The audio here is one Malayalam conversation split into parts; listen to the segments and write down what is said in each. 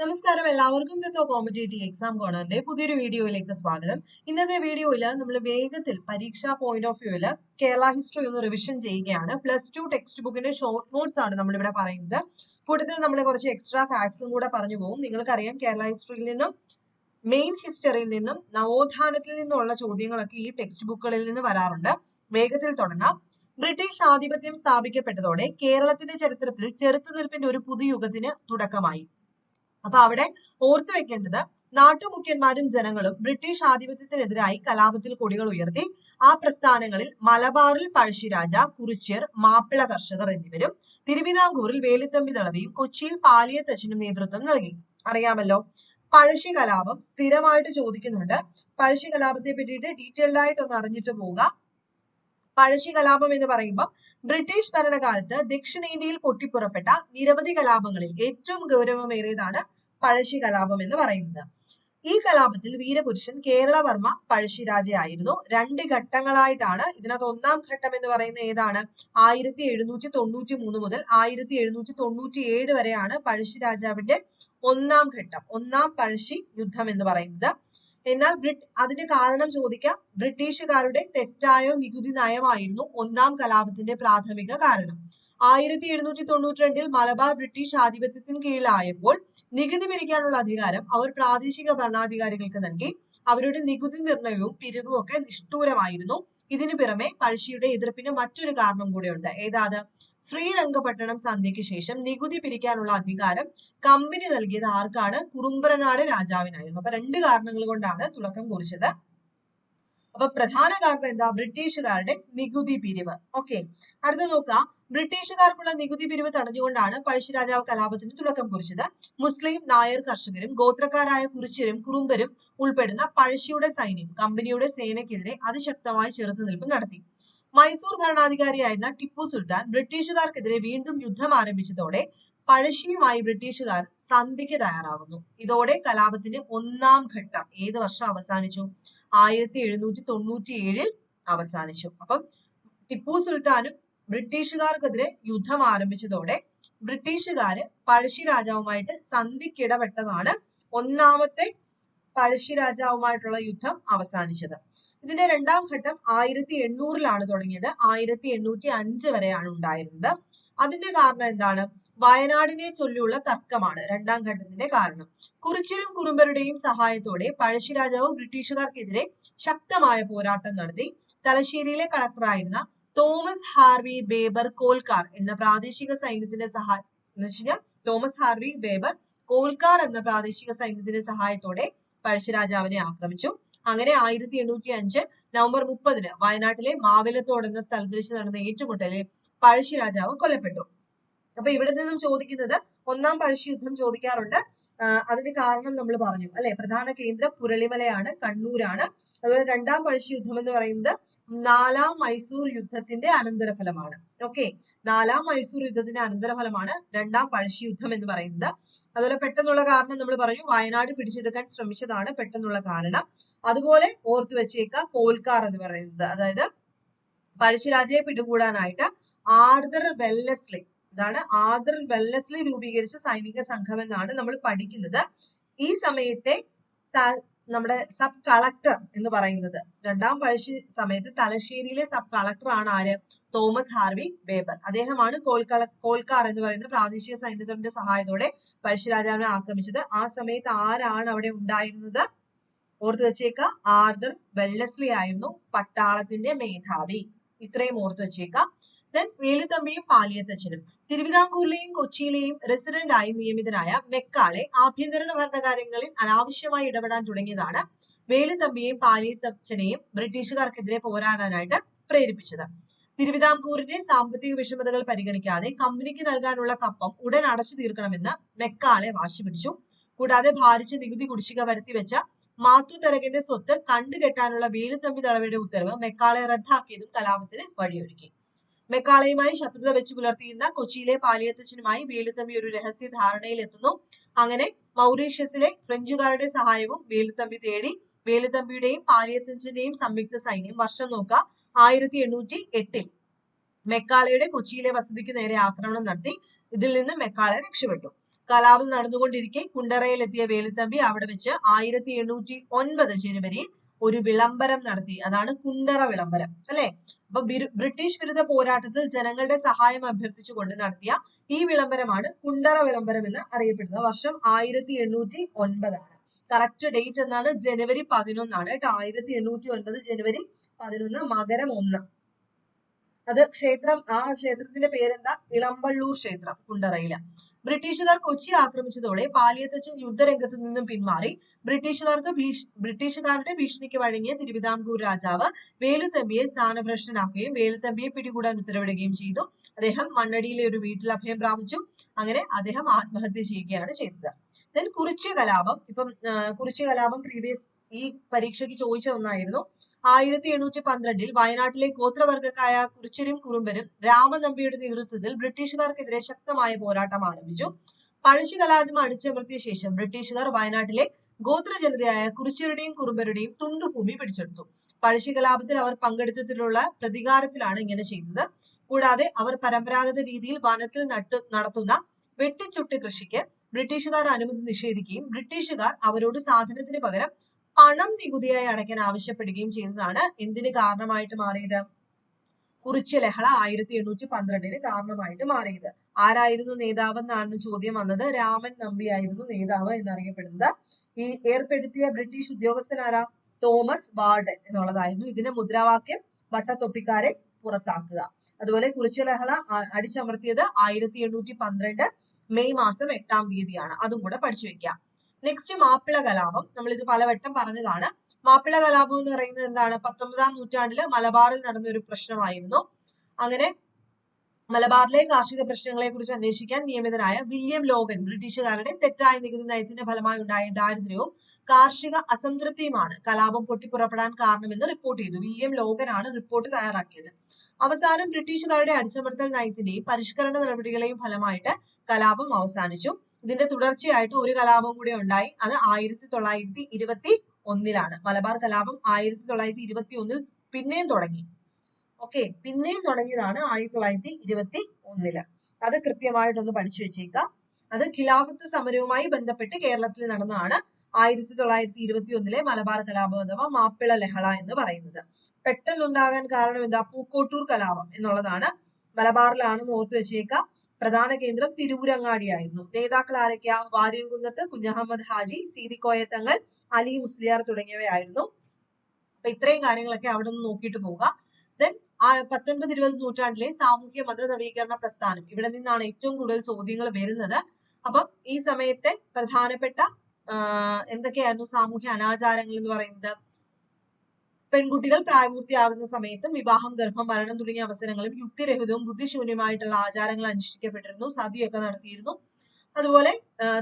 നമസ്കാരം. എല്ലാവർക്കും ദത്തോ കോമ്പറ്റേറ്റീവ് എക്സാം കോണറിന്റെ പുതിയൊരു വീഡിയോയിലേക്ക് സ്വാഗതം. ഇന്നത്തെ വീഡിയോയിൽ നമ്മൾ വേഗത്തിൽ പരീക്ഷാ പോയിന്റ് ഓഫ് വ്യൂവിൽ കേരള ഹിസ്റ്ററി ഒന്ന് റിവിഷൻ ചെയ്യുകയാണ്. പ്ലസ് ടു ടെക്സ്റ്റ് ബുക്കിന്റെ ഷോർട്ട് നോട്ട്സ് ആണ് നമ്മളിവിടെ പറയുന്നത്. കൂട്ടത്തിൽ നമ്മൾ കുറച്ച് എക്സ്ട്രാ ഫാക്ട്സും കൂടെ പറഞ്ഞു പോകും. നിങ്ങൾക്കറിയാം കേരള ഹിസ്റ്ററിയിൽ നിന്നും മെയിൻ ഹിസ്റ്ററിയിൽ നിന്നും നവോത്ഥാനത്തിൽ നിന്നുള്ള ചോദ്യങ്ങളൊക്കെ ഈ ടെക്സ്റ്റ് ബുക്കുകളിൽ നിന്ന് വരാറുണ്ട്. വേഗത്തിൽ തുടങ്ങാം. ബ്രിട്ടീഷ് ആധിപത്യം സ്ഥാപിക്കപ്പെട്ടതോടെ കേരളത്തിന്റെ ചരിത്രത്തിൽ ചെറുത്തുനിൽപ്പിന്റെ ഒരു പുതുയുഗത്തിന് തുടക്കമായി. അപ്പൊ അവിടെ ഓർത്തു വെക്കേണ്ടത് നാട്ടുമുഖ്യന്മാരും ജനങ്ങളും ബ്രിട്ടീഷ് ആധിപത്യത്തിനെതിരായി കലാപത്തിൽ കൊടികൾ ഉയർത്തി ആ പ്രസ്ഥാനങ്ങളിൽ മലബാറിൽ പഴശ്ശിരാജ കുറിച്യർ മാപ്പിള കർഷകർ എന്നിവരും തിരുവിതാംകൂറിൽ വേലിത്തമ്പി തളവിയും കൊച്ചിയിൽ പാലിയത്തച്ഛനും നേതൃത്വം നൽകി. അറിയാമല്ലോ? പഴശ്ശി കലാപം സ്ഥിരമായിട്ട് ചോദിക്കുന്നുണ്ട്. പഴശ്ശി കലാപത്തെ പറ്റിയിട്ട് ഡീറ്റെയിൽഡ് ആയിട്ട് ഒന്ന് അറിഞ്ഞിട്ട് പോവുക. പഴശ്ശി കലാപം എന്ന് പറയുമ്പോൾ ബ്രിട്ടീഷ് ഭരണകാലത്ത് ദക്ഷിണേന്ത്യയിൽ പൊട്ടിപ്പുറപ്പെട്ട നിരവധി കലാപങ്ങളിൽ ഏറ്റവും ഗൗരവമേറിയതാണ് പഴശ്ശി കലാപം എന്ന് പറയുന്നത്. ഈ കലാപത്തിൽ വീരപുരുഷൻ കേരളവർമ്മ പഴശ്ശിരാജയായിരുന്നു രണ്ട് ഘട്ടങ്ങളായിട്ടാണ് ഇതിനകത്ത് ഒന്നാം ഘട്ടം എന്ന് പറയുന്നത് ഏതാണ്? ആയിരത്തി എഴുന്നൂറ്റി തൊണ്ണൂറ്റി മൂന്ന് മുതൽ ആയിരത്തി എഴുന്നൂറ്റി തൊണ്ണൂറ്റി ഏഴ് വരെയാണ് പഴശ്ശിരാജാവിന്റെ ഒന്നാം ഘട്ടം ഒന്നാം പഴശ്ശി യുദ്ധം എന്ന് പറയുന്നത്. എന്നാൽ ബ്രിട്ട് അതിന് കാരണം ചോദിക്കാം. ബ്രിട്ടീഷുകാരുടെ തെറ്റായ നികുതി നയമായിരുന്നു ഒന്നാം കലാപത്തിന്റെ പ്രാഥമിക കാരണം. ആയിരത്തി എഴുന്നൂറ്റി തൊണ്ണൂറ്റി രണ്ടിൽ മലബാർ ബ്രിട്ടീഷ് ആധിപത്യത്തിന് കീഴിലായപ്പോൾ നികുതി പിരിക്കാനുള്ള അധികാരം അവർ പ്രാദേശിക ഭരണാധികാരികൾക്ക് നൽകി. അവരുടെ നികുതി നിർണയവും പിരിവും ഒക്കെ നിഷ്ഠൂരമായിരുന്നു. ഇതിനു പുറമെ പഴശ്ശിയുടെ എതിർപ്പിന് മറ്റൊരു കാരണം കൂടെയുണ്ട്. ഏതാത് ശ്രീരംഗപട്ടണം സന്ധ്യയ്ക്ക് ശേഷം നികുതി പിരിക്കാനുള്ള അധികാരം കമ്പനി നൽകിയത് ആർക്കാണ്? കുറുമ്പറനാട് രാജാവിനായിരുന്നു. അപ്പൊ രണ്ട് കാരണങ്ങൾ കൊണ്ടാണ് തുടക്കം കുറിച്ചത്. അപ്പൊ പ്രധാന കാരണം എന്താ? ബ്രിട്ടീഷുകാരുടെ നികുതി പിരിവ്. ഓക്കെ അടുത്ത നോക്കാം. ബ്രിട്ടീഷുകാർക്കുള്ള നികുതി പിരിവ് തടഞ്ഞുകൊണ്ടാണ് പഴശ്ശിരാജാവ് കലാപത്തിന് തുടക്കം കുറിച്ചത്. മുസ്ലിം നായർ കർഷകരും ഗോത്രക്കാരായ കുറിച്യരും കുറുമ്പരും ഉൾപ്പെടുന്ന പഴശ്ശിയുടെ സൈന്യം കമ്പനിയുടെ സേനയ്ക്കെതിരെ അതിശക്തമായി ചെറുത്തുനിൽപ്പ് നടത്തി. മൈസൂർ ഭരണാധികാരിയായിരുന്ന ടിപ്പു സുൽത്താൻ ബ്രിട്ടീഷുകാർക്കെതിരെ വീണ്ടും യുദ്ധം ആരംഭിച്ചതോടെ പഴശ്ശിയുമായി ബ്രിട്ടീഷുകാർ സന്ധിക്ക് തയ്യാറാകുന്നു ഇതോടെ കലാപത്തിന്റെ ഒന്നാം ഘട്ടം ഏത് വർഷം അവസാനിച്ചു? ആയിരത്തി എഴുന്നൂറ്റി തൊണ്ണൂറ്റി ഏഴിൽ അവസാനിച്ചു. അപ്പം ടിപ്പു സുൽത്താനും ബ്രിട്ടീഷുകാർക്കെതിരെ യുദ്ധം ആരംഭിച്ചതോടെ ബ്രിട്ടീഷുകാര് പഴശ്ശി രാജാവുമായിട്ട് സന്ധിക്കിടപെട്ടതാണ് ഒന്നാമത്തെ പഴശ്ശി രാജാവുമായിട്ടുള്ള യുദ്ധം അവസാനിച്ചത്. ഇതിന്റെ രണ്ടാം ഘട്ടം ആയിരത്തി എണ്ണൂറിലാണ് തുടങ്ങിയത്. ആയിരത്തി എണ്ണൂറ്റി അഞ്ച് വരെയാണ് ഉണ്ടായിരുന്നത്. അതിന്റെ കാരണം എന്താണ്? വയനാടിനെ ചൊല്ലിയുള്ള തർക്കമാണ് രണ്ടാം ഘട്ടത്തിന്റെ കാരണം. കുറിച്യരും കുറുമ്പരുടെയും സഹായത്തോടെ പഴശ്ശിരാജാവ് ബ്രിട്ടീഷുകാർക്കെതിരെ ശക്തമായ പോരാട്ടം നടത്തി. തലശ്ശേരിയിലെ കളക്ടറായിരുന്ന തോമസ് ഹാർവി ബേബർ കോൽക്കാർ എന്ന പ്രാദേശിക സൈന്യത്തിന്റെ സഹായം എന്ന് വെച്ചാൽ തോമസ് ഹാർവി ബേബർ കോൽക്കാർ എന്ന പ്രാദേശിക സൈന്യത്തിന്റെ സഹായത്തോടെ പഴശ്ശിരാജാവിനെ ആക്രമിച്ചു. അങ്ങനെ ആയിരത്തി എണ്ണൂറ്റി അഞ്ച് നവംബർ മുപ്പതിന് വയനാട്ടിലെ മാവിലത്തോട് എന്ന സ്ഥലത്ത് വെച്ച് നടന്ന ഏറ്റുമുട്ടലിൽ പഴശ്ശിരാജാവ് കൊല്ലപ്പെട്ടു. അപ്പൊ ഇവിടെ നിന്നും ചോദിക്കുന്നത് ഒന്നാം പഴശ്ശി യുദ്ധം ചോദിക്കാറുണ്ട്. അതിന് കാരണം നമ്മൾ പറഞ്ഞു. അല്ലെ? പ്രധാന കേന്ദ്രം പുരളിമലയാണ് കണ്ണൂരാണ്. അതുപോലെ രണ്ടാം പഴശ്ശി യുദ്ധം എന്ന് പറയുന്നത് നാലാം മൈസൂർ യുദ്ധത്തിന്റെ അനന്തരഫലമാണ്. ഓക്കെ നാലാം മൈസൂർ യുദ്ധത്തിന്റെ അനന്തരഫലമാണ് രണ്ടാം പഴശ്ശി യുദ്ധം എന്ന് പറയുന്നത്. അതുപോലെ പെട്ടെന്നുള്ള കാരണം നമ്മൾ പറഞ്ഞു വയനാട് പിടിച്ചെടുക്കാൻ ശ്രമിച്ചതാണ് പെട്ടെന്നുള്ള കാരണം. അതുപോലെ ഓർത്തു വെച്ചേക്ക കോൽക്കാർ എന്ന് പറയുന്നത്. അതായത് പഴശ്ശിരാജയെ പിടികൂടാനായിട്ട് ആർദർ വെല്ലസ്ലി ഇതാണ് ആർദർ വെല്ലസ്ലി രൂപീകരിച്ച സൈനിക സംഘം എന്നാണ് നമ്മൾ പഠിക്കുന്നത്. ഈ സമയത്തെ നമ്മുടെ സബ് കളക്ടർ എന്ന് പറയുന്നത്. രണ്ടാം പഴശ്ശി സമയത്ത് തലശ്ശേരിയിലെ സബ് കളക്ടർ ആണ് ആര്? തോമസ് ഹാർവി ബേബർ അദ്ദേഹമാണ് കോൽക്കള കോൽക്കാർ എന്ന് പറയുന്ന പ്രാദേശിക സൈന്യത്തിന്റെ സഹായത്തോടെ പഴശ്ശിരാജാവിനെ ആക്രമിച്ചത്. ആ സമയത്ത് ആരാണ് അവിടെ ഉണ്ടായിരുന്നത്? ഓർത്തു വെച്ചേക്ക ആർദർ വെള്ളസ്ലി ആയിരുന്നു പട്ടാളത്തിന്റെ മേധാവി. ഇത്രയും ഓർത്തു വെച്ചേക്ക. ദെൻ വേലുത്തമ്പിയും പാലിയത്തച്ഛനും തിരുവിതാംകൂറിലെയും കൊച്ചിയിലെയും റെസിഡന്റ് ആയി നിയമിതനായ മെക്കാളെ ആഭ്യന്തര ഭരണകാര്യങ്ങളിൽ അനാവശ്യമായി ഇടപെടാൻ തുടങ്ങിയതാണ് വേലുത്തമ്പിയെയും പാലിയത്തച്ഛനെയും ബ്രിട്ടീഷുകാർക്കെതിരെ പോരാടാനായിട്ട് പ്രേരിപ്പിച്ചത്. തിരുവിതാംകൂറിന്റെ സാമ്പത്തിക വിഷമതകൾ പരിഗണിക്കാതെ കമ്പനിക്ക് നൽകാനുള്ള കപ്പം ഉടൻ അടച്ചു തീർക്കണമെന്ന് മെക്കാളെ വാശി പിടിച്ചു. കൂടാതെ ഭാരിച്ച നികുതി കുടിശ്ശിക വരുത്തി വെച്ച മാത്തു തരകന്റെ സ്വത്ത് കണ്ടുകെട്ടാനുള്ള വേലുത്തമ്പി തളവയുടെ ഉത്തരവ് മെക്കാളെ റദ്ദാക്കിയതും കലാപത്തിന് വഴിയൊരുക്കി. മെക്കാളയുമായി ശത്രുത വെച്ച് പുലർത്തിയിരുന്ന കൊച്ചിയിലെ പാലിയത്തച്ഛനുമായി വേലുത്തമ്പി ഒരു രഹസ്യ ധാരണയിൽ എത്തുന്നു അങ്ങനെ മൗറീഷ്യസിലെ ഫ്രഞ്ചുകാരുടെ സഹായവും വേലുത്തമ്പി തേടി വേലുത്തമ്പിയുടെയും പാലിയത്തച്ഛന്റെയും സംയുക്ത സൈന്യം വർഷം നോക്ക ആയിരത്തി എണ്ണൂറ്റി എട്ടിൽ മെക്കാളയുടെ കൊച്ചിയിലെ വസതിക്ക് നേരെ ആക്രമണം നടത്തി ഇതിൽ നിന്ന് മെക്കാളെ രക്ഷപ്പെട്ടു. കലാപം നടന്നുകൊണ്ടിരിക്കെ കുണ്ടറയിലെത്തിയ വേലുത്തമ്പി അവിടെ വെച്ച് ആയിരത്തി എണ്ണൂറ്റി ഒൻപത് ജനുവരിയിൽ ഒരു വിളംബരം നടത്തി. അതാണ് കുണ്ടറ വിളംബരം. അല്ലെ? അപ്പൊ ബ്രിട്ടീഷ് വിരുദ്ധ പോരാട്ടത്തിൽ ജനങ്ങളുടെ സഹായം അഭ്യർത്ഥിച്ചുകൊണ്ട് നടത്തിയ ഈ വിളംബരമാണ് കുണ്ടറ വിളംബരം എന്ന് അറിയപ്പെടുന്നത്. വർഷം ആയിരത്തി എണ്ണൂറ്റി ഒൻപതാണ് കറക്റ്റ് ഡേറ്റ് എന്നാണ് ജനുവരി പതിനൊന്നാണ് കേട്ടോ. ആയിരത്തി എണ്ണൂറ്റി ഒൻപത് ജനുവരി പതിനൊന്ന് മകരം ഒന്ന്. അത് ക്ഷേത്രം ആ ക്ഷേത്രത്തിന്റെ പേരെന്താ? ഇളമ്പള്ളൂർ ക്ഷേത്രം കുണ്ടറയിൽ. ബ്രിട്ടീഷുകാർ കൊച്ചി ആക്രമിച്ചതോടെ പാലിയത്തച്ഛൻ യുദ്ധരംഗത്ത് നിന്നും പിന്മാറി. ബ്രിട്ടീഷുകാർക്ക് ബ്രിട്ടീഷുകാരുടെ ഭീഷണിക്ക് വഴങ്ങിയ തിരുവിതാംകൂർ രാജാവ് വേലുത്തമ്പിയെ സ്ഥാനഭ്രഷ്ടനാക്കുകയും വേലുത്തമ്പിയെ പിടികൂടാൻ ഉത്തരവിടുകയും ചെയ്തു. അദ്ദേഹം മണ്ണടിയിലെ ഒരു വീട്ടിൽ അഭയം പ്രാപിച്ചു. അങ്ങനെ അദ്ദേഹം ആത്മഹത്യ ചെയ്യുകയാണ് ചെയ്തത്. ദെൻ കുറിച്യ കലാപം. ഇപ്പം കുറിച്ച് കലാപം പ്രീവിയസ് ഈ പരീക്ഷയ്ക്ക് ചോദിച്ച ഒന്നായിരുന്നു ആയിരത്തി എണ്ണൂറ്റി പന്ത്രണ്ടിൽ വയനാട്ടിലെ ഗോത്രവർഗക്കായ കുറിച്യരും കുറുമ്പനും രാമനമ്പിയുടെ നേതൃത്വത്തിൽ ബ്രിട്ടീഷുകാർക്കെതിരെ ശക്തമായ പോരാട്ടം ആരംഭിച്ചു. പഴശ്ശി കലാപം അടിച്ചമർത്തിയ ശേഷം ബ്രിട്ടീഷുകാർ വയനാട്ടിലെ ഗോത്ര ജനതയായ കുറിച്യരുടെയും കുറുമ്പരുടെയും തുണ്ടുഭൂമി പിടിച്ചെടുത്തു. പഴശ്ശി കലാപത്തിൽ അവർ പങ്കെടുത്തതിലുള്ള പ്രതികാരത്തിലാണ് ഇങ്ങനെ ചെയ്തത്. കൂടാതെ അവർ പരമ്പരാഗത രീതിയിൽ വനത്തിൽ നട്ടു നടത്തുന്ന വെട്ടിച്ചുട്ട് കൃഷിക്ക് ബ്രിട്ടീഷുകാർ അനുമതി നിഷേധിക്കുകയും ബ്രിട്ടീഷുകാർ അവരോട് സാധനത്തിന് പകരം പണം നികുതിയായി അടയ്ക്കാൻ ആവശ്യപ്പെടുകയും ചെയ്തതാണ്. എന്തിന് കാരണമായിട്ട് മാറിയത്? കുറിച്ച് ലഹള ആയിരത്തി എണ്ണൂറ്റി പന്ത്രണ്ടിന് കാരണമായിട്ട് മാറിയത്. ആരായിരുന്നു നേതാവ് എന്നാണ് ചോദ്യം വന്നത്. രാമൻ നമ്പി നമ്പിയായിരുന്നു നേതാവ് എന്നറിയപ്പെടുന്നത്. ഈ ഏർപ്പെടുത്തിയ ബ്രിട്ടീഷ് ഉദ്യോഗസ്ഥനാരാ തോമസ് വാർഡൻ എന്നുള്ളതായിരുന്നു. ഇതിന്റെ മുദ്രാവാക്യം വട്ടത്തൊപ്പിക്കാരെ പുറത്താക്കുക. അതുപോലെ കുറിച്ച് ലഹള അടിച്ചമർത്തിയത് ആയിരത്തി എണ്ണൂറ്റി പന്ത്രണ്ട് മെയ് മാസം എട്ടാം തീയതിയാണ്. അതും കൂടെ പഠിച്ചു വെക്കാം. നെക്സ്റ്റ് മാപ്പിള കലാപം. നമ്മൾ ഇത് പലവട്ടം പറഞ്ഞതാണ്. മാപ്പിള കലാപം എന്ന് പറയുന്നത് എന്താണ്? പത്തൊമ്പതാം നൂറ്റാണ്ടിൽ മലബാറിൽ നടന്ന ഒരു പ്രശ്നമായിരുന്നു. അങ്ങനെ മലബാറിലെ കാർഷിക പ്രശ്നങ്ങളെ കുറിച്ച് അന്വേഷിക്കാൻ നിയമിതനായ വില്യം ലോഗൻ ബ്രിട്ടീഷുകാരുടെ തെറ്റായ നികുതി നയത്തിന്റെ ഫലമായി ഉണ്ടായ ദാരിദ്ര്യവും കാർഷിക അസംതൃപ്തിയുമാണ്. കലാപം പൊട്ടിപ്പുറപ്പെടാൻ കാരണമെന്ന് റിപ്പോർട്ട് ചെയ്തു. വില്യം ആണ് റിപ്പോർട്ട് തയ്യാറാക്കിയത്. അവസാനം ബ്രിട്ടീഷുകാരുടെ അടിച്ചമർത്തൽ നയത്തിന്റെയും പരിഷ്കരണ നടപടികളെയും ഫലമായിട്ട് കലാപം അവസാനിച്ചു. ഇതിന്റെ തുടർച്ചയായിട്ട് ഒരു കലാപം കൂടി ഉണ്ടായി. അത് ആയിരത്തി തൊള്ളായിരത്തി ഇരുപത്തി ഒന്നിലാണ്. മലബാർ കലാപം ആയിരത്തി തൊള്ളായിരത്തി ഇരുപത്തി ഒന്നിൽ പിന്നെയും തുടങ്ങി. ഓക്കെ പിന്നെയും തുടങ്ങിയതാണ് ആയിരത്തി തൊള്ളായിരത്തി ഇരുപത്തി ഒന്നിൽ. അത് കൃത്യമായിട്ടൊന്ന് പഠിച്ചു വെച്ചേക്കാം. അത് ഖിലാഫത്ത് സമരവുമായി ബന്ധപ്പെട്ട് കേരളത്തിൽ നടന്നതാണ് ആയിരത്തി തൊള്ളായിരത്തി ഇരുപത്തി ഒന്നിലെ മലബാർ കലാപം അഥവാ മാപ്പിള ലഹള എന്ന് പറയുന്നത്. പെട്ടെന്നുണ്ടാകാൻ കാരണം എന്താ? പൂക്കോട്ടൂർ കലാപം എന്നുള്ളതാണ്. മലബാറിലാണെന്ന് ഓർത്തു വെച്ചേക്കാം. പ്രധാന കേന്ദ്രം തിരൂരങ്ങാടിയായിരുന്നു. നേതാക്കൾ ആരൊക്കെയാ? വാര്യംകുന്നത്ത് കുഞ്ഞഹമ്മദ് ഹാജി സീതിക്കോയത്തങ്ങൾ അലി മുസ്ലിയാർ തുടങ്ങിയവയായിരുന്നു. അപ്പൊ ഇത്രയും കാര്യങ്ങളൊക്കെ അവിടെ നിന്ന് നോക്കിയിട്ട് പോവുക. ദെൻ പത്തൊൻപത് ഇരുപത് നൂറ്റാണ്ടിലെ സാമൂഹ്യ മത നവീകരണ പ്രസ്ഥാനം. ഇവിടെ നിന്നാണ് ഏറ്റവും കൂടുതൽ ചോദ്യങ്ങൾ വരുന്നത്. അപ്പം ഈ സമയത്തെ പ്രധാനപ്പെട്ട എന്തൊക്കെയായിരുന്നു സാമൂഹ്യ അനാചാരങ്ങൾ എന്ന് പറയുന്നത്? പെൺകുട്ടികൾ പ്രായപൂർത്തിയാകുന്ന സമയത്തും വിവാഹം ഗർഭം മരണം തുടങ്ങിയ അവസരങ്ങളും യുക്തിരഹിതവും ബുദ്ധിശൂന്യമായിട്ടുള്ള ആചാരങ്ങൾ അനുഷ്ഠിക്കപ്പെട്ടിരുന്നു സതിയൊക്കെ നടത്തിയിരുന്നു. അതുപോലെ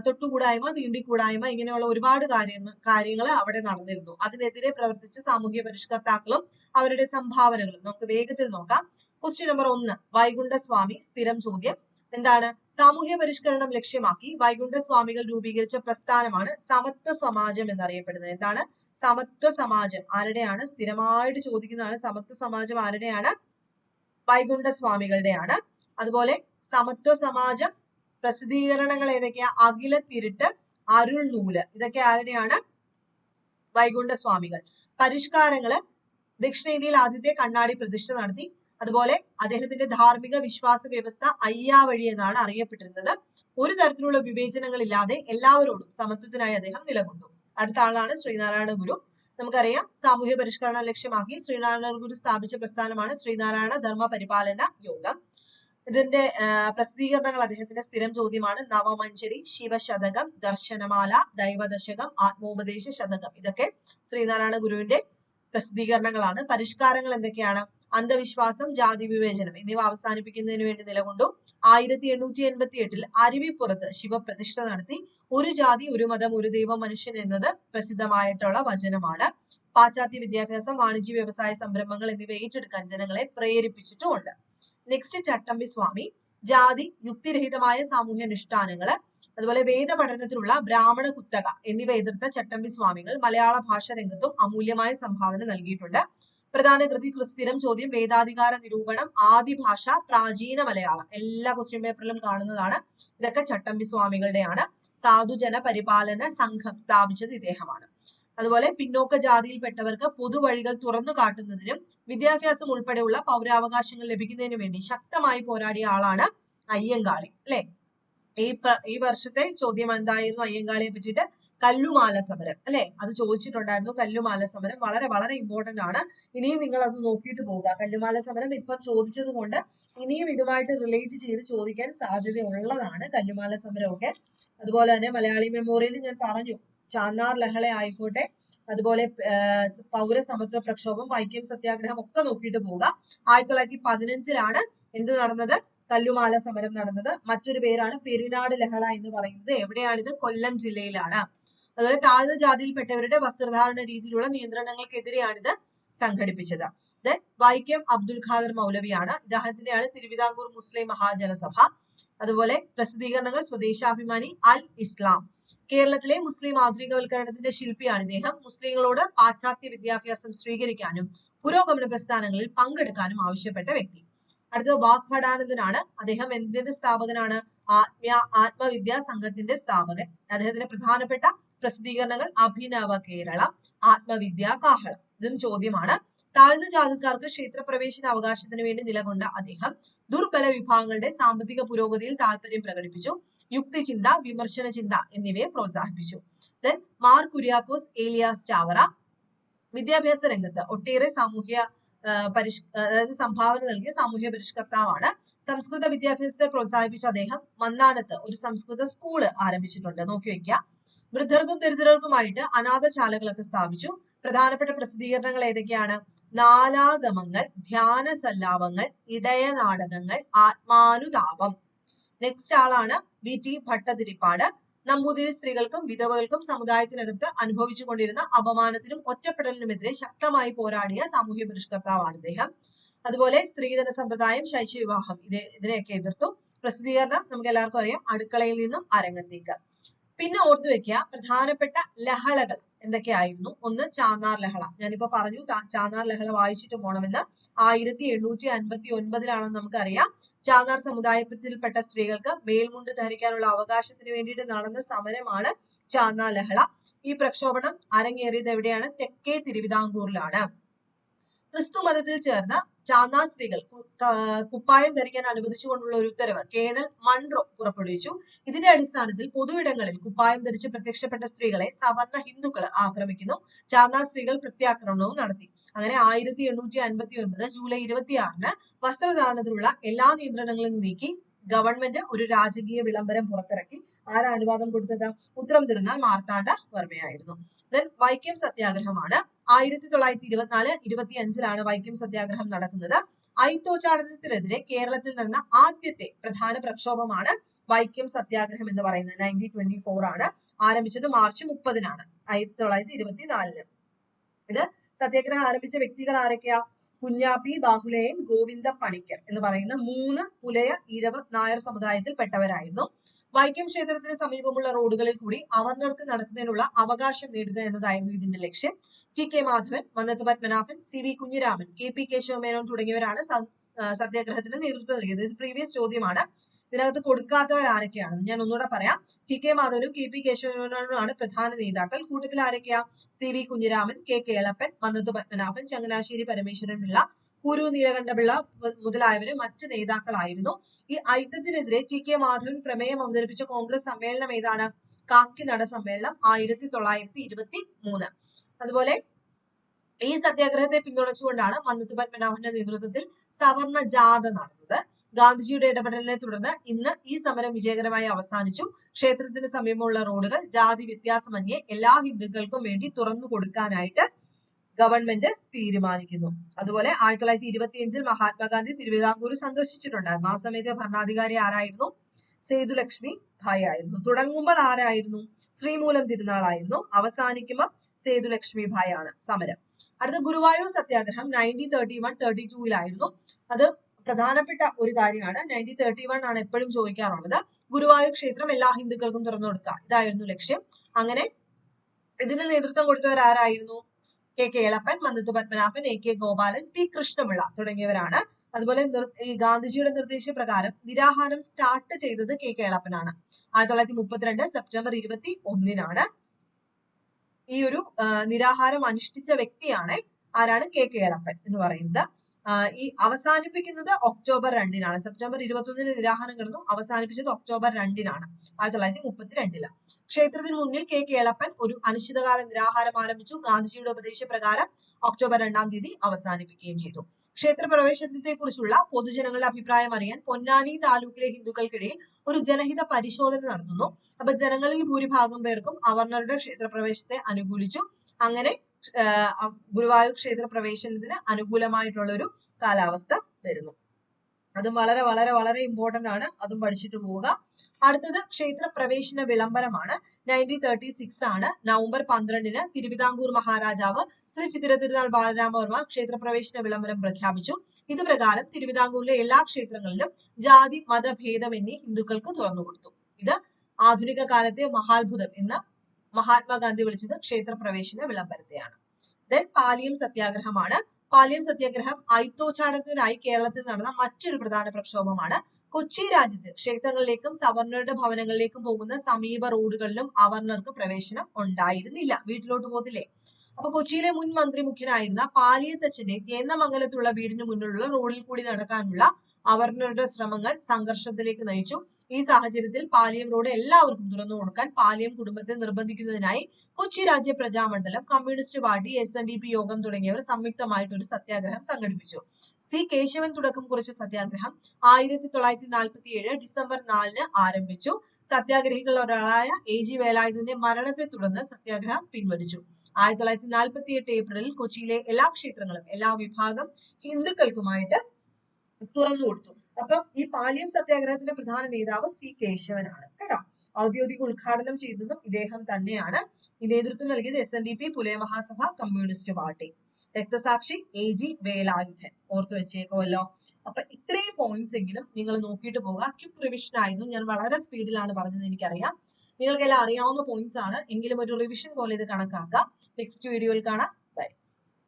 തൊട്ടുകൂടായ്മ തീണ്ടിക്കൂടായ്മ ഇങ്ങനെയുള്ള ഒരുപാട് കാര്യങ്ങൾ കാര്യങ്ങൾ അവിടെ നടന്നിരുന്നു. അതിനെതിരെ പ്രവർത്തിച്ച സാമൂഹ്യ പരിഷ്കർത്താക്കളും അവരുടെ സംഭാവനകളും. നമുക്ക് വേഗത്തിൽ നോക്കാം. ക്വസ്റ്റ്യൻ നമ്പർ ഒന്ന് വൈകുണ്ഠസ്വാമി സ്ഥിരം ചോദ്യം. എന്താണ്? സാമൂഹ്യ പരിഷ്കരണം ലക്ഷ്യമാക്കി വൈകുണ്ഠസ്വാമികൾ രൂപീകരിച്ച പ്രസ്ഥാനമാണ് സമത്വ സമാജം എന്നറിയപ്പെടുന്നത്. എന്താണ്? സമത്വ സമാജം ആരുടെയാണ്? സ്ഥിരമായിട്ട് ചോദിക്കുന്നതാണ് സമത്വ സമാജം ആരുടെയാണ്? വൈകുണ്ഠസ്വാമികളുടെയാണ്. അതുപോലെ സമത്വ സമാജം പ്രസിദ്ധീകരണങ്ങൾ ഏതൊക്കെയാ? അഖില തിരുട്ട് അരുൾ നൂൽ. ഇതൊക്കെ ആരുടെയാണ്? വൈകുണ്ഠസ്വാമികൾ. പരിഷ്കാരങ്ങൾ ദക്ഷിണേന്ത്യയിൽ ആദ്യത്തെ കണ്ണാടി പ്രതിഷ്ഠ നടത്തി. അതുപോലെ അദ്ദേഹത്തിന്റെ ധാർമ്മിക വിശ്വാസ വ്യവസ്ഥ അയ്യാവഴി എന്നാണ് അറിയപ്പെട്ടിരുന്നത്. ഒരു തരത്തിലുള്ള വിവേചനങ്ങളില്ലാതെ എല്ലാവരോടും സമത്വത്തിനായി അദ്ദേഹം നിലകൊണ്ടു. അടുത്ത ആളാണ് ശ്രീനാരായണ ഗുരു. നമുക്കറിയാം സാമൂഹ്യ പരിഷ്കരണം ലക്ഷ്യമാക്കി ശ്രീനാരായണ ഗുരു സ്ഥാപിച്ച പ്രസ്ഥാനമാണ് ശ്രീനാരായണ ധർമ്മ പരിപാലന യോഗം. ഇതിന്റെ പ്രസിദ്ധീകരണങ്ങൾ അദ്ദേഹത്തിന്റെ സ്ഥിരം ചോദ്യമാണ്. നവമഞ്ചരി ശിവശതകം ദർശനമാല ദൈവദശകം ആത്മോപദേശ ശതകം. ഇതൊക്കെ ശ്രീനാരായണ ഗുരുവിന്റെ പ്രസിദ്ധീകരണങ്ങളാണ്. പരിഷ്കാരങ്ങൾ എന്തൊക്കെയാണ്? അന്ധവിശ്വാസം ജാതി വിവേചനം എന്നിവ അവസാനിപ്പിക്കുന്നതിന് വേണ്ടി നിലകൊണ്ടു ആയിരത്തി എണ്ണൂറ്റി എൺപത്തി എട്ടിൽ അരുവിപ്പുറത്ത് ശിവപ്രതിഷ്ഠ നടത്തി. ഒരു ജാതി ഒരു മതം ഒരു ദൈവം മനുഷ്യൻ എന്നത് പ്രസിദ്ധമായിട്ടുള്ള വചനമാണ്. പാശ്ചാത്യ വിദ്യാഭ്യാസം വാണിജ്യ വ്യവസായ സംരംഭങ്ങൾ എന്നിവ ഏറ്റെടുക്കാൻ ജനങ്ങളെ പ്രേരിപ്പിച്ചിട്ടുമുണ്ട്. നെക്സ്റ്റ് ചട്ടമ്പി സ്വാമി ജാതി യുക്തിരഹിതമായ സാമൂഹ്യ അനുഷ്ഠാനങ്ങൾ അതുപോലെ വേദ വേദപഠനത്തിലുള്ള ബ്രാഹ്മണ കുത്തക എന്നിവ എതിർത്ത ചട്ടമ്പി സ്വാമികൾ മലയാള ഭാഷ രംഗത്തും അമൂല്യമായ സംഭാവന നൽകിയിട്ടുണ്ട്. പ്രധാന കൃതി സ്ഥിരം ചോദ്യം വേദാധികാര നിരൂപണം ആദി ഭാഷ പ്രാചീന മലയാളം. എല്ലാ ക്വസ്റ്റ്യൻ പേപ്പറിലും കാണുന്നതാണ്. ഇതൊക്കെ ചട്ടമ്പി സ്വാമികളുടെയാണ്. സാധുജന പരിപാലന സംഘം സ്ഥാപിച്ചത് ഇദ്ദേഹമാണ്. അതുപോലെ പിന്നോക്ക ജാതിയിൽപ്പെട്ടവർക്ക് പൊതുവഴികൾ തുറന്നു കാട്ടുന്നതിനും വിദ്യാഭ്യാസം ഉൾപ്പെടെയുള്ള പൗരാവകാശങ്ങൾ ലഭിക്കുന്നതിനു വേണ്ടി ശക്തമായി പോരാടിയ ആളാണ് അയ്യങ്കാളി അല്ലെ? ഈ ഈ വർഷത്തെ ചോദ്യം എന്തായിരുന്നു? അയ്യങ്കാളിയെ പറ്റിയിട്ട് കല്ലുമാല സമരം അല്ലെ? അത് ചോദിച്ചിട്ടുണ്ടായിരുന്നു. കല്ലുമാല സമരം വളരെ വളരെ ഇമ്പോർട്ടന്റ് ആണ്. ഇനിയും നിങ്ങൾ അത് നോക്കിയിട്ട് പോകുക കല്ലുമാല സമരം ഇപ്പൊ ചോദിച്ചത് കൊണ്ട് ഇനിയും ഇതുമായിട്ട് റിലേറ്റ് ചെയ്ത് ചോദിക്കാൻ സാധ്യതയുള്ളതാണ് കല്ലുമാല സമരമൊക്കെ. അതുപോലെ തന്നെ മലയാളി മെമ്മോറിയൽ ഞാൻ പറഞ്ഞു ചാന്നാർ ലഹള ആയിക്കോട്ടെ അതുപോലെ പൗരസമത്വ പ്രക്ഷോഭം വൈക്കം സത്യാഗ്രഹം ഒക്കെ നോക്കിയിട്ട് പോവുക. ആയിരത്തി തൊള്ളായിരത്തി പതിനഞ്ചിലാണ് എന്ത് നടന്നത്? കല്ലുമാല സമരം നടന്നത്. മറ്റൊരു പേരാണ് പെരിനാട് ലഹള എന്ന് പറയുന്നത്. എവിടെയാണിത്? കൊല്ലം ജില്ലയിലാണ്. അതുപോലെ താഴ്ന്ന ജാതിയിൽപ്പെട്ടവരുടെ വസ്ത്രധാരണ രീതിയിലുള്ള നിയന്ത്രണങ്ങൾക്കെതിരെയാണിത് സംഘടിപ്പിച്ചത്. ദെൻ വൈക്കം അബ്ദുൽ ഖാദർ മൗലവിയാണ്. ഇദ്ദേഹത്തിന്റെയാണ് തിരുവിതാംകൂർ മുസ്ലിം മഹാജനസഭ. അതുപോലെ പ്രസിദ്ധീകരണങ്ങൾ സ്വദേശാഭിമാനി അൽ ഇസ്ലാം. കേരളത്തിലെ മുസ്ലിം ആധുനികവൽക്കരണത്തിന്റെ ശില്പിയാണ് ഇദ്ദേഹം. മുസ്ലിങ്ങളോട് പാശ്ചാത്യ വിദ്യാഭ്യാസം സ്വീകരിക്കാനും പുരോഗമന പ്രസ്ഥാനങ്ങളിൽ പങ്കെടുക്കാനും ആവശ്യപ്പെട്ട വ്യക്തി. അടുത്തത് വാഗ്ഭടാനന്ദനാണ്. അദ്ദേഹം എന്തിന്റെ സ്ഥാപകനാണ്? ആത്മീയ ആത്മവിദ്യാ സംഘത്തിന്റെ സ്ഥാപകൻ. അദ്ദേഹത്തിന്റെ പ്രധാനപ്പെട്ട പ്രസിദ്ധീകരണങ്ങൾ അഭിനവ കേരള ആത്മവിദ്യാ കാഹളം. ഇതും ചോദ്യമാണ്. താഴ്ന്ന ജാതിക്കാർക്ക് ക്ഷേത്രപ്രവേശന അവകാശത്തിന് വേണ്ടി നിലകൊണ്ട അദ്ദേഹം ദുർബല വിഭാഗങ്ങളുടെ സാമ്പത്തിക പുരോഗതിയിൽ താല്പര്യം പ്രകടിപ്പിച്ചു. യുക്തിചിന്ത വിമർശന ചിന്ത എന്നിവയെ പ്രോത്സാഹിപ്പിച്ചു. ദെൻ മാർ കുര്യാക്കോസ് ഏലിയാസ് ടാവറ വിദ്യാഭ്യാസ രംഗത്ത് ഒട്ടേറെ സാമൂഹ്യ പരിഷ് അതായത് സംഭാവന നൽകിയ സാമൂഹ്യ പരിഷ്കർത്താവാണ്. സംസ്കൃത വിദ്യാഭ്യാസത്തെ പ്രോത്സാഹിപ്പിച്ച അദ്ദേഹം മന്നാനത്ത് ഒരു സംസ്കൃത സ്കൂൾ ആരംഭിച്ചിട്ടുണ്ട്. നോക്കി വെക്കുക വൃദ്ധർക്കും ദരിദ്രർക്കുമായിട്ട് അനാഥശാലകളൊക്കെ സ്ഥാപിച്ചു. പ്രധാനപ്പെട്ട പ്രസിദ്ധീകരണങ്ങൾ ഏതൊക്കെയാണ്? നാലാഗമങ്ങൾ ഇടയ നാടകങ്ങൾ ആത്മാനുതാപം. നെക്സ്റ്റ് ആളാണ് വി ടി ഭട്ടതിരിപ്പാട്. നമ്പൂതിരി സ്ത്രീകൾക്കും വിധവകൾക്കും സമുദായത്തിനകത്ത് അനുഭവിച്ചുകൊണ്ടിരുന്ന അപമാനത്തിനും ഒറ്റപ്പെടലിനുമെതിരെ ശക്തമായി പോരാടിയ സാമൂഹ്യ പരിഷ്കർത്താവാണ് അദ്ദേഹം അതുപോലെ സ്ത്രീധന സമ്പ്രദായം ശൈശവിവാഹം ഇത് ഇതിനെയൊക്കെ എതിർത്തു. പ്രസിദ്ധീകരണം നമുക്ക് എല്ലാവർക്കും അറിയാം. അടുക്കളയിൽ നിന്നും അരങ്ങത്തേക്ക്. പിന്നെ ഓർത്തു വെക്കുക പ്രധാനപ്പെട്ട ലഹളകൾ എന്തൊക്കെയായിരുന്നു? ഒന്ന് ചാന്നാർ ലഹള. ഞാനിപ്പോ പറഞ്ഞു ചാന്നാർ ലഹള വായിച്ചിട്ട് പോണമെന്ന്. ആയിരത്തി എണ്ണൂറ്റി അൻപത്തി ഒൻപതിലാണെന്ന് നമുക്കറിയാം. ചാന്നാർ സമുദായത്തിൽപ്പെട്ട സ്ത്രീകൾക്ക് മേൽമുണ്ട് ധരിക്കാനുള്ള അവകാശത്തിന് വേണ്ടിയിട്ട് നടന്ന സമരമാണ് ചാന്നാർ ലഹള. ഈ പ്രക്ഷോഭണം അരങ്ങേറിയത് എവിടെയാണ്? തെക്കേ തിരുവിതാംകൂറിലാണ്. ക്രിസ്തു മതത്തിൽ ചേർന്ന ചാന്നാ സ്ത്രീകൾ കുപ്പായം ധരിക്കാൻ അനുവദിച്ചുകൊണ്ടുള്ള ഒരു ഉത്തരവ് കേണൽ മൺറോ പുറപ്പെടുവിച്ചു. ഇതിന്റെ അടിസ്ഥാനത്തിൽ പൊതുവിടങ്ങളിൽ കുപ്പായം ധരിച്ച് പ്രത്യക്ഷപ്പെട്ട സ്ത്രീകളെ സവർണ ഹിന്ദുക്കൾ ആക്രമിക്കുന്നു. ചാന്നാ സ്ത്രീകൾ പ്രത്യാക്രമണവും നടത്തി. അങ്ങനെ ആയിരത്തി എണ്ണൂറ്റി അൻപത്തി ഒൻപത് ജൂലൈ ഇരുപത്തിയാറിന് വസ്ത്രധാരണത്തിലുള്ള എല്ലാ നിയന്ത്രണങ്ങളും നീക്കി ഗവൺമെന്റ് ഒരു രാജകീയ വിളംബരം പുറത്തിറക്കി. ആരാ അനുവാദം കൊടുത്തത്? ഉത്തരം തരുന്ന മാർത്താണ്ഡ വർമ്മയായിരുന്നു. ദെൻ വൈക്കം സത്യാഗ്രഹമാണ്. ആയിരത്തി തൊള്ളായിരത്തി ഇരുപത്തിനാല് ഇരുപത്തി അഞ്ചിലാണ് വൈക്കം സത്യാഗ്രഹം നടക്കുന്നത്. ഐത്തോചാടനത്തിനെതിരെ കേരളത്തിൽ നടന്ന ആദ്യത്തെ പ്രധാന പ്രക്ഷോഭമാണ് വൈക്കം സത്യാഗ്രഹം എന്ന് പറയുന്നത്. നയന്റീൻ ട്വന്റി ഫോർ ആണ്. ആരംഭിച്ചത് മാർച്ച് മുപ്പതിനാണ്. ആയിരത്തി തൊള്ളായിരത്തി ഇരുപത്തിനാലിന് ഇത് സത്യാഗ്രഹം ആരംഭിച്ച വ്യക്തികൾ ആരൊക്കെയാ? കുഞ്ഞാപ്പി ബാഹുലയൻ ഗോവിന്ദ പണിക്കർ എന്ന് പറയുന്ന മൂന്ന് പുലയ ഇരവ് നായർ സമുദായത്തിൽപ്പെട്ടവരായിരുന്നു. വൈക്കം ക്ഷേത്രത്തിന് സമീപമുള്ള റോഡുകളിൽ കൂടി അവർണർക്ക് നടത്തുന്നതിനുള്ള അവകാശം നേടുക എന്നതായിരുന്നു ഇതിന്റെ ലക്ഷ്യം. T K Madhavan Mannath Padmanabhan C V Kunhiraman K P Kesava Menon തുടങ്ങിയവരാണ് സത്യാഗ്രഹത്തിന് നേതൃത്വം നൽകിയത്. ഇത് പ്രീവിയസ് ചോദ്യമാണ്. ഇതിനകത്ത് കൊടുക്കാത്തവർ ആരൊക്കെയാണെന്ന് ഞാൻ ഒന്നുകൂടെ പറയാം. ടി കെ മാധവനും കെ പി കേശവനുമാണ് പ്രധാന നേതാക്കൾ. കൂട്ടത്തിൽ ആരൊക്കെയാ C V Kunhiraman K Kelappan Mannath Padmanabhan Changanassery Parameswaran Pillai Kuru Neelakanta Pillai മുതലായവര് മറ്റ് നേതാക്കളായിരുന്നു. ഈ ഐക്യത്തിനെതിരെ ടി കെ മാധവൻ പ്രമേയം അവതരിപ്പിച്ച കോൺഗ്രസ് സമ്മേളനം ഏതാണ്? കാക്കിനട സമ്മേളനം ആയിരത്തി തൊള്ളായിരത്തി ഇരുപത്തി മൂന്ന് അതുപോലെ ഈ സത്യാഗ്രഹത്തെ പിന്തുണച്ചുകൊണ്ടാണ് മന്നത്ത് പത്മനാഭന്റെ നേതൃത്വത്തിൽ സവർണ ജാഥ നടന്നത്. ഗാന്ധിജിയുടെ ഇടപെടലിനെ തുടർന്ന് ഇന്ന് ഈ സമരം വിജയകരമായി അവസാനിച്ചു. ക്ഷേത്രത്തിന് സമീപമുള്ള റോഡുകൾ ജാതി വ്യത്യാസമന്യേ എല്ലാ ഹിന്ദുക്കൾക്കും വേണ്ടി തുറന്നു കൊടുക്കാനായിട്ട് ഗവൺമെന്റ് തീരുമാനിക്കുന്നു. അതുപോലെ ആയിരത്തി തൊള്ളായിരത്തി ഇരുപത്തിയഞ്ചിൽ മഹാത്മാഗാന്ധി തിരുവിതാംകൂർ സന്ദർശിച്ചിട്ടുണ്ടായിരുന്നു. ആ സമയത്തെ ഭരണാധികാരി ആരായിരുന്നു? സേതുലക്ഷ്മി ഭായ് ആയിരുന്നു. തുടങ്ങുമ്പോൾ ആരായിരുന്നു? ശ്രീമൂലം തിരുനാളായിരുന്നു. അവസാനിക്കുമ്പോൾ സേതുലക്ഷ്മി ഭായ് ആണ് സമരം. അടുത്ത ഗുരുവായൂർ സത്യാഗ്രഹം നയന്റീൻ തേർട്ടി വൺ തേർട്ടി ടൂവിലായിരുന്നു അത് പ്രധാനപ്പെട്ട ഒരു കാര്യമാണ്. നയന്റീൻ തേർട്ടി വൺ ആണ് എപ്പോഴും ചോദിക്കാറുള്ളത്. ഗുരുവായൂർ ക്ഷേത്രം എല്ലാ ഹിന്ദുക്കൾക്കും തുറന്നു കൊടുക്കുക. ഇതായിരുന്നു ലക്ഷ്യം. അങ്ങനെ ഇതിന് നേതൃത്വം കൊടുത്തവർ ആരായിരുന്നു K Kelappan Mannath Padmanabhan A K Gopalan P Krishna Pillai തുടങ്ങിയവരാണ്. അതുപോലെ ഈ ഗാന്ധിജിയുടെ നിർദ്ദേശപ്രകാരം നിരാഹാരം സ്റ്റാർട്ട് ചെയ്തത് കെ കേളപ്പനാണ് ആയിരത്തി തൊള്ളായിരത്തി മുപ്പത്തിരണ്ട് സെപ്റ്റംബർ ഇരുപത്തി ഒന്നിനാണ് ഈ ഒരു നിരാഹാരം അനുഷ്ഠിച്ച വ്യക്തിയാണ് ആരാണ് കെ കെ കേളപ്പൻ എന്ന് പറയുന്നത്. ഈ അവസാനിപ്പിക്കുന്നത് ഒക്ടോബർ രണ്ടിനാണ്. സെപ്റ്റംബർ ഇരുപത്തൊന്നിന് നിരാഹാരം കിടന്നു. അവസാനിപ്പിച്ചത് ഒക്ടോബർ രണ്ടിനാണ്. ആയിരത്തി തൊള്ളായിരത്തി മുപ്പത്തിരണ്ടിൽ. ക്ഷേത്രത്തിന് മുന്നിൽ കെ. കേളപ്പൻ ഒരു അനിശ്ചിതകാല നിരാഹാരം ആരംഭിച്ചു. ഗാന്ധിജിയുടെ ഉപദേശപ്രകാരം ഒക്ടോബർ രണ്ടാം തീയതി അവസാനിപ്പിക്കുകയും ചെയ്തു. ക്ഷേത്രപ്രവേശനത്തെ കുറിച്ചുള്ള പൊതുജനങ്ങളുടെ അഭിപ്രായം അറിയാൻ പൊന്നാനി താലൂക്കിലെ ഹിന്ദുക്കൾക്കിടയിൽ ഒരു ജനഹിത പരിശോധന നടത്തുന്നു. അപ്പൊ ജനങ്ങളിൽ ഭൂരിഭാഗം പേർക്കും അവർണറുടെ ക്ഷേത്രപ്രവേശത്തെ അനുകൂലിച്ചു. അങ്ങനെ ഗുരുവായൂർ ക്ഷേത്ര പ്രവേശനത്തിന് അനുകൂലമായിട്ടുള്ള ഒരു കാലാവസ്ഥ വരുന്നു. അതും വളരെ വളരെ വളരെ ഇമ്പോർട്ടന്റ് ആണ്. അതും പഠിച്ചിട്ട് പോവുക. അടുത്തത് ക്ഷേത്ര പ്രവേശന വിളംബരമാണ്. നയന്റീൻ തേർട്ടി സിക്സ് ആണ്. നവംബർ പന്ത്രണ്ടിന് തിരുവിതാംകൂർ മഹാരാജാവ് ശ്രീ ചിത്തിര തിരുനാൾ ബാലരാമവർമ്മ ക്ഷേത്രപ്രവേശന വിളംബരം പ്രഖ്യാപിച്ചു. ഇത് പ്രകാരം തിരുവിതാംകൂറിലെ എല്ലാ ക്ഷേത്രങ്ങളിലും ജാതി മതഭേദമന്യേ ഹിന്ദുക്കൾക്ക് തുറന്നു കൊടുത്തു ഇത് ആധുനിക കാലത്തെ മഹാത്ഭുതം എന്ന് മഹാത്മാഗാന്ധി വിളിച്ചത് ക്ഷേത്രപ്രവേശന വിളംബരത്തെയാണ്. ദെൻ പാലിയം സത്യാഗ്രഹമാണ്. പാലിയം സത്യാഗ്രഹം ഐത്തോച്ചാടനത്തിനായി കേരളത്തിൽ നടന്ന മറ്റൊരു പ്രധാന പ്രക്ഷോഭമാണ്. കൊച്ചി രാജ്യത്ത് ക്ഷേത്രങ്ങളിലേക്കും സവർണറുടെ ഭവനങ്ങളിലേക്കും പോകുന്ന സമീപ റോഡുകളിലും അവർണർക്ക് പ്രവേശനം ഉണ്ടായിരുന്നില്ല. വീട്ടിലോട്ട് പോകത്തില്ലേ? അപ്പൊ കൊച്ചിയിലെ മുൻ മന്ത്രി മുഖ്യനായിരുന്ന പാലിയത്തച്ഛന്റെ തേന്നമംഗലത്തുള്ള വീടിന് മുന്നിലുള്ള റോഡിൽ കൂടി നടക്കാനുള്ള അവർണറുടെ ശ്രമങ്ങൾ സംഘർഷത്തിലേക്ക് നയിച്ചു. ഈ സാഹചര്യത്തിൽ പാലിയം റോഡ് എല്ലാവർക്കും തുറന്നു കൊടുക്കാൻ പാലിയം കുടുംബത്തെ നിർബന്ധിക്കുന്നതിനായി കൊച്ചി രാജ്യ Praja Mandalam communist party S N D P Yogam തുടങ്ങിയവർ സംയുക്തമായിട്ട് ഒരു സത്യാഗ്രഹം സംഘടിപ്പിച്ചു. സി കേശവൻ തുടക്കം കുറിച്ച സത്യാഗ്രഹം ആയിരത്തി തൊള്ളായിരത്തി നാൽപ്പത്തി ഏഴ് ഡിസംബർ നാലിന് ആരംഭിച്ചു. സത്യാഗ്രഹികളിൽ ഒരാളായ എ ജി വേലായുധന്റെ മരണത്തെ തുടർന്ന് സത്യാഗ്രഹം പിൻവലിച്ചു. ആയിരത്തി തൊള്ളായിരത്തി നാൽപ്പത്തി എട്ട് ഏപ്രിലിൽ കൊച്ചിയിലെ എല്ലാ ക്ഷേത്രങ്ങളും എല്ലാ വിഭാഗം ഹിന്ദുക്കൾക്കുമായിട്ട് തുറന്നു കൊടുത്തു. അപ്പം ഈ പാലിയം സത്യാഗ്രഹത്തിന്റെ പ്രധാന നേതാവ് സി കേശവനാണ്. കേട്ടോ? ഔദ്യോഗിക ഉദ്ഘാടനം ചെയ്തതും ഇദ്ദേഹം തന്നെയാണ്. ഈ നേതൃത്വം നൽകിയത് S N D P Pulaya Mahasabha communist party. രക്തസാക്ഷി എ ജി വേലായുധൻ. ഓർത്തു വെച്ചേക്കുമല്ലോ അപ്പൊ ഇത്രയും പോയിന്റ്സ് എങ്കിലും നിങ്ങൾ നോക്കിയിട്ട് പോവുക. ക്യുക്ക് റിവിഷൻ ആയിരുന്നു. ഞാൻ വളരെ സ്പീഡിലാണ് പറഞ്ഞത് എനിക്കറിയാം. നിങ്ങൾക്കെല്ലാം അറിയാവുന്ന പോയിന്റ്സ് ആണ്. എങ്കിലും ഒരു റിവിഷൻ പോലെ ഇത് കണക്കാക്കുക നെക്സ്റ്റ് വീഡിയോയിൽ കാണാം.